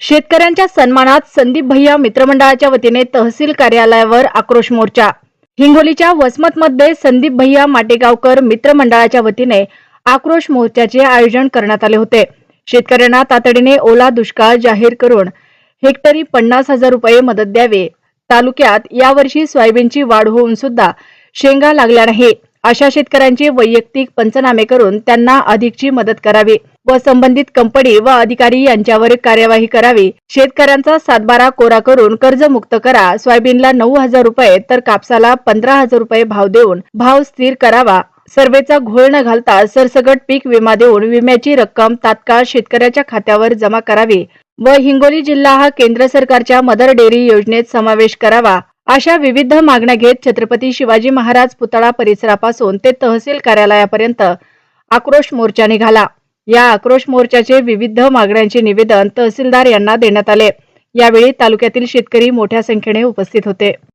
शेतकऱ्यांच्या सन्मानात संदीप भैया मित्रमंडळाच्या वतीने तहसील कार्यालयावर आक्रोश मोर्चा. हिंगोलीच्या वसमतमध्ये संदीप भैया माटेगावकर मित्रमंडळाच्या वतीने आक्रोश मोर्चाचे आयोजन करण्यात आले होते. शेतकऱ्यांना तातडीने ओला दुष्काळ जाहीर करून हेक्टरी पन्नास हजार रुपये मदत द्यावे. तालुक्यात यावर्षी सोयाबीनची वाढ होऊन सुद्धा शेंगा लागल्या नाही. अशा शेतकऱ्यांचे वैयक्तिक पंचनामे करून त्यांना अधिकची मदत करावी. व संबंधित कंपनी व अधिकारी यांच्यावर कार्यवाही करावी. शेतकऱ्यांचा सातबारा कोरा करून कर्जमुक्त करा. सोयाबीनला नऊ हजार रुपये तर कापसाला पंधरा हजार रुपये भाव देऊन भाव स्थिर करावा. सर्वेचा घोळ न घालता सरसगट पीक विमा देऊन विम्याची रक्कम तात्काळ शेतकऱ्याच्या खात्यावर जमा करावी व हिंगोली जिल्हा हा केंद्र सरकारच्या मदर डेअरी योजनेत समावेश करावा. अशा विविध मागण्या घेत छत्रपती शिवाजी महाराज पुतळा परिसरापासून ते तहसील कार्यालयापर्यंत आक्रोश मोर्चा निघाला. या आक्रोश मोर्चाचे विविध मागण्यांचे निवेदन तहसीलदार यांना देण्यात आले. यावेळी तालुक्यातील शेतकरी मोठ्या संख्येने उपस्थित होते.